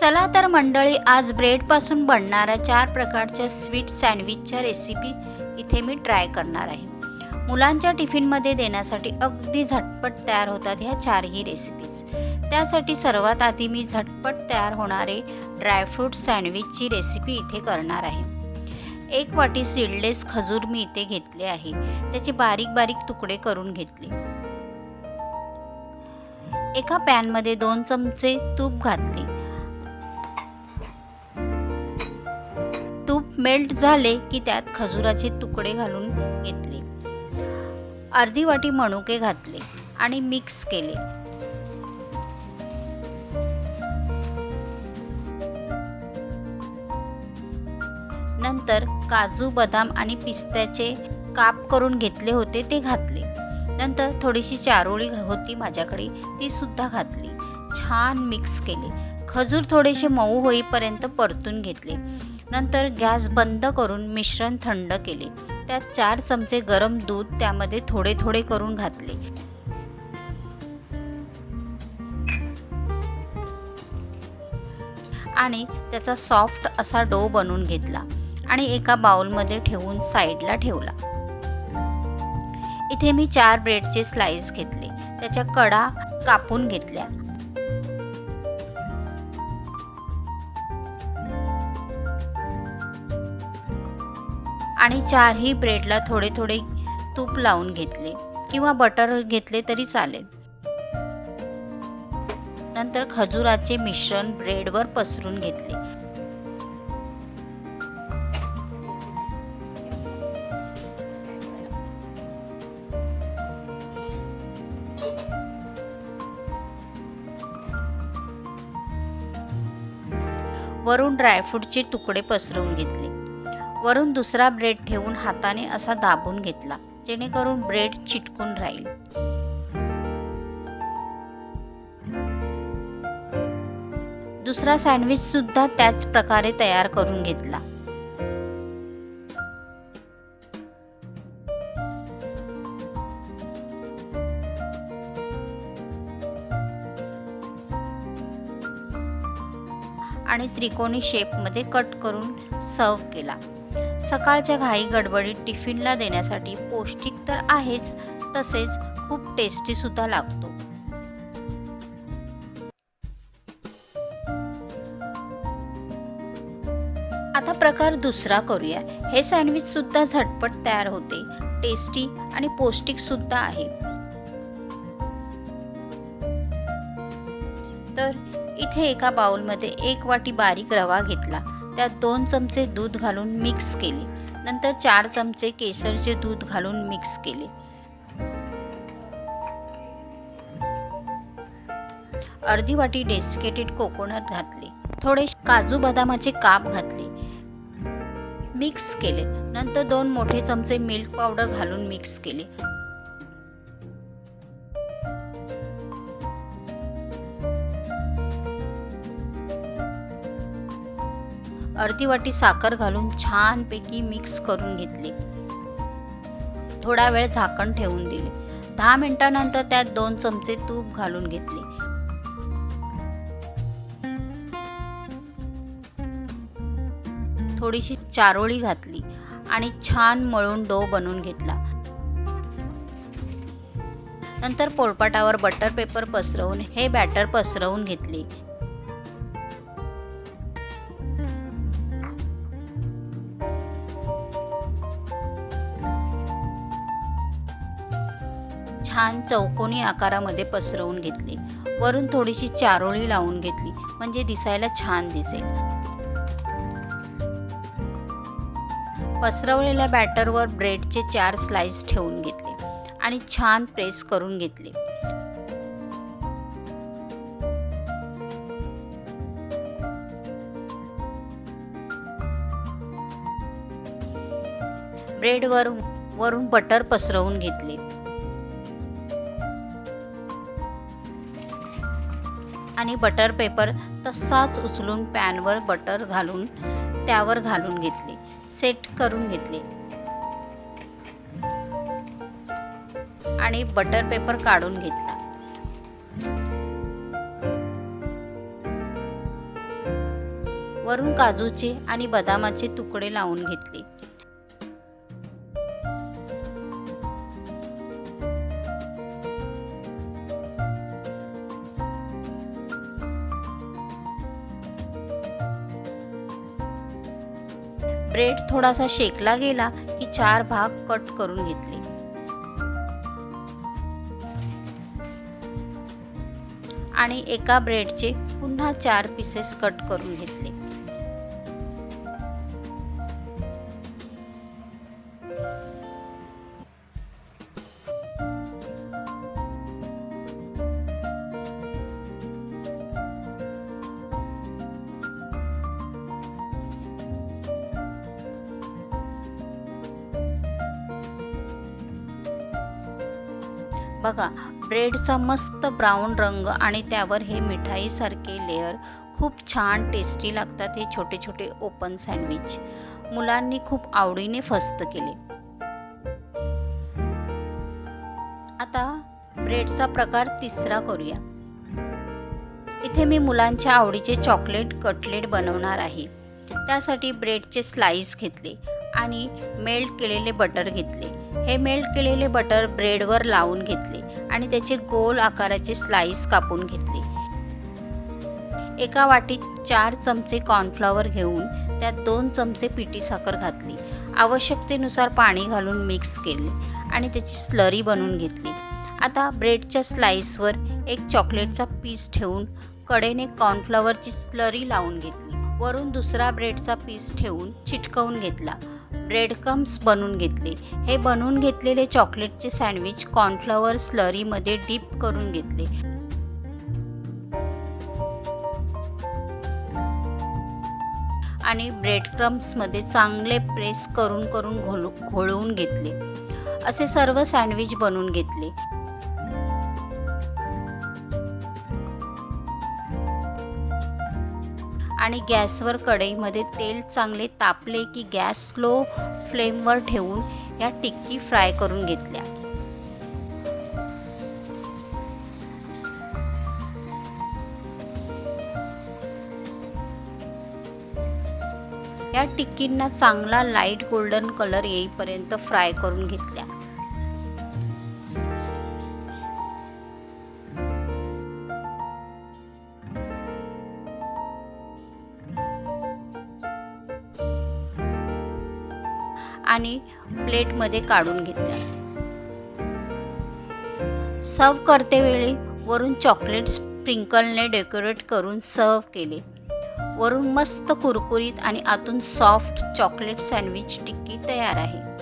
चला तर मंडळी आज ब्रेडपासून बनणाऱ्या चार प्रकारच्या स्वीट सँडविचच्या रेसिपी इथे मी ट्राय करणार आहे. मुलांच्या टिफिनमध्ये देण्यासाठी अगदी झटपट तयार होतात ह्या चारही रेसिपीज त्यासाठी सर्वात आधी मी झटपट तयार होणारे ड्रायफ्रूट सँडविचची रेसिपी इथे करणार आहे. एक वाटी सीडलेस खजूर मी इथे घेतले आहे. त्याचे बारीक बारीक तुकडे करून घेतले. एका पॅनमध्ये दोन चमचे तूप घातले. मेल्ट झाले की त्यात खजुराचे तुकडे घालून घेतले. अर्धी वाटी मणुके घातले आणि मिक्स केले. नंतर काजू बदाम आणि पिस्त्याचे काप करून घेतले होते ते घातले. नंतर थोडीशी चारोळी होती माझ्याकडे ती सुद्धा घातली. छान मिक्स केले. खजूर थोडेसे मऊ होईपर्यंत परतून घेतले. नंतर गॅस बंद करून मिश्रण थंड केले. त्यात चार चमचे गरम दूध त्यामध्ये थोडे थोडे करून घातले. आणि त्याचा सॉफ्ट असा डो बनवून घेतला आणि एका बाउलमध्ये ठेवून साईडला ठेवला. इथे मी चार ब्रेडचे स्लाइस घेतले. त्याच्या कडा कापून घेतल्या. आणि चारही ब्रेडला थोडे थोडे तूप लावून घेतले किंवा बटर घेतले तरी चालेल. नंतर खजुराचे मिश्रण ब्रेडवर पसरून घेतले. वरून ड्रायफ्रूटचे तुकडे पसरवून घेतले. वरून दुसरा ब्रेड ठेवून हाताने असा दाबून घेतला जेणेकरून ब्रेड चिटकून राहील. दुसरा सँडविच सुद्धा त्याच प्रकारे तयार करून घेतला. आणि त्रिकोणी शेपमध्ये कट करून सर्व केला. सकाळच्या घाई गडबडीत टिफिनला देण्यासाठी पौष्टिक तर आहेच तसेच खूप टेस्टी सुद्धा लागतो. आता प्रकार दुसरा करूया. हे सँडविच सुद्धा झटपट तयार होते. टेस्टी आणि पौष्टिक सुद्धा आहे. तर इथे एका बाउलमध्ये एक वाटी बारीक रवा घेतला. त्यात दोन चमचे दूध घालून मिक्स केले. नंतर चार चमचे केसरचे दूध घालून मिक्स केले. अर्धी वाटी डेसिकेटेड कोकोनट घातले. थोडे काजू बदामाचे काप घातले. मिक्स केले. नंतर दोन मोठे चमचे मिल्क पावडर घालून मिक्स केले. अर्धी वाटी साखर घालून छानपैकी मिक्स करून घेतले. थोडा वेळ झाकण ठेवून दिले. दहा मिनिटानंतर त्यात दोन चमचे तूप घालून घेतले. थोडीशी चारोळी घातली आणि छान मळून डो बनवून घेतला. नंतर पोळपाटावर बटर पेपर पसरवून हे बॅटर पसरवून घेतले. चौकोनी आकारामध्ये पसरवून घेतली. वरून थोडीशी चारोळी लावून घेतली म्हणजे दिसायला छान दिसेल. पसरवलेल्या बॅटरवर ब्रेडचे चार स्लाइस ठेवून घेतले आणि छान प्रेस करून घेतले. ब्रेडवर वरून बटर पसरवून घेतले. आणि बटर पेपर तसाच उचलून पॅनवर बटर घालून त्यावर घालून घेतले. सेट करून घेतले. आणि बटर पेपर काढून घेतला. वरून काजूचे आणि बदामाचे तुकडे लावून घेतले. ब्रेड थोडासा शेकला गेला की चार भाग कट करून घेतले. आणि एका ब्रेडचे पुन्हा चार पीसेस कट करून घेतले. बघा ब्रेडचा मस्त ब्राऊन रंग आणि त्यावर हे मिठाईसारखे लेअर खूप छान टेस्टी लागतात हे छोटे छोटे ओपन सँडविच मुलांनी खूप आवडीने फस्त केले. आता ब्रेडचा प्रकार तिसरा करूया. इथे मी मुलांच्या आवडीचे चॉकलेट कटलेट बनवणार आहे. त्यासाठी ब्रेडचे स्लाइस घेतले आणि मेल्ट केलेले बटर घेतले. हे मेल्ट केलेले बटर ब्रेडवर लावून घेतले आणि त्याचे गोल आकाराचे स्लाइस कापून घेतले. एका वाटीत चार चमचे कॉर्नफ्लॉवर घेऊन त्यात दोन चमचे पिठी साखर घातली. आवश्यकतेनुसार पाणी घालून मिक्स केले आणि त्याची स्लरी बनवून घेतली. आता ब्रेडच्या स्लाइसवर एक चॉकलेटचा पीस ठेवून कडेने कॉर्नफ्लॉवरची स्लरी लावून घेतली. वरून दुसरा ब्रेडचा पीस ठेवून चिटकवून घेतला. ब्रेड बनवून घेतले. हे बनवून घेतलेले चॉकलेटचे सँडविच कॉर्नफ्लॉवर स्लरीमध्ये डीप करून घेतले. आणि ब्रेडक्रम्समध्ये चांगले प्रेस करून करून घोलू घोळवून घेतले. असे सर्व सँडविच बनवून घेतले. आणि गॅसवर कढईमध्ये तेल चांगले तापले की गॅस स्लो फ्लेमवर ठेवून या टिक्की फ्राय करून घेतल्या. या टिक्कींना चांगला लाइट गोल्डन कलर येईपर्यंत फ्राय करून घेतल्या. आणि प्लेटमध्ये काढून घेतल्या. सर्व करतेवेळी वरून चॉकलेट स्प्रिंकलने डेकोरेट करून सर्व केले. वरून मस्त कुरकुरीत आणि आतून सॉफ्ट चॉकलेट सँडविच टिक्की तयार आहे.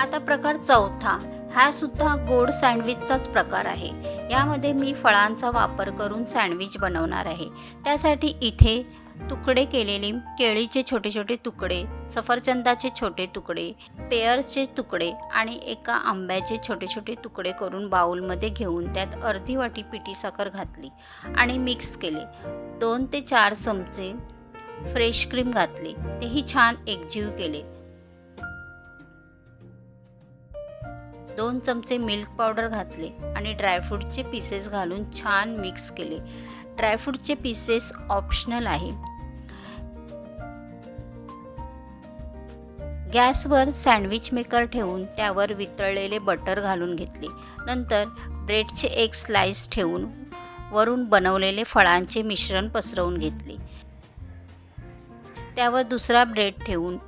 आता प्रकार चौथा. हा सुद्धा गोड सँडविचचाच प्रकार आहे. यामध्ये मी फळांचा वापर करून सँडविच बनवणार आहे. त्यासाठी इथे तुकडे केलेले केळीचे छोटे छोटे तुकडे सफरचंदाचे छोटे तुकडे पेअर्सचे तुकडे आणि एका आंब्याचे छोटे छोटे तुकडे करून बाउलमध्ये घेऊन त्यात अर्धी वाटी पिठी साखर घातली आणि मिक्स केले. दोन ते चार चमचे फ्रेश क्रीम घातले. तेही छान एकजीव केले. दोन चमचे मिल्क पावडर घातले आणि ड्रायफ्रूटचे पीसेस घालून छान मिक्स केले. ड्रायफ्रूटचे पीसेस ऑप्शनल आहे. गॅसवर सँडविच मेकर ठेवून त्यावर वितळलेले बटर घालून घेतले. नंतर ब्रेडचे एक स्लाइस ठेवून वरून बनवलेले फळांचे मिश्रण पसरवून घेतले. त्यावर दुसरा ब्रेड ठेवून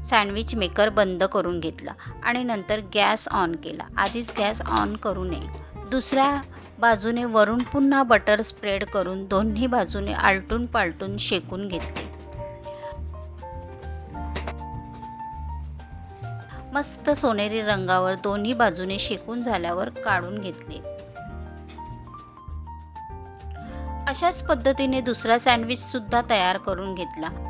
सँडविच मेकर बंद करून घेतला आणि नंतर गॅस ऑन केला. आधीच गॅस ऑन करू नये. दुसऱ्या बाजूने वरून पुन्हा बटर स्प्रेड करून दोन्ही बाजूने आलटून पालटून शेकून घेतले. मस्त सोनेरी रंगावर दोन्ही बाजूने शेकून झाल्यावर काढून घेतले. अशाच पद्धतीने दुसरा सँडविच सुद्धा तयार करून घेतला.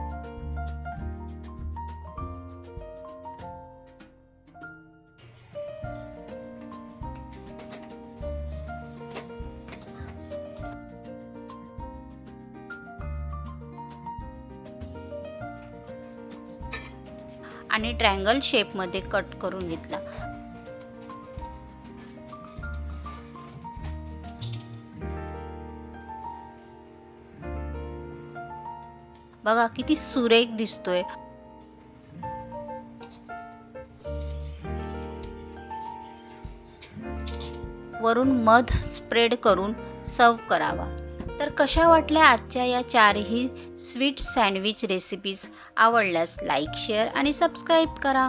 आणि ट्रँगल शेपमध्ये कट करून घेतला. बघा किती सुरेख दिसतोय. वरून मध स्प्रेड करून सर्व करावा. तर कशा वाटल्या आजच्या या चारही स्वीट सँडविच रेसिपीज आवडल्यास लाईक शेअर आणि सबस्क्राईब करा.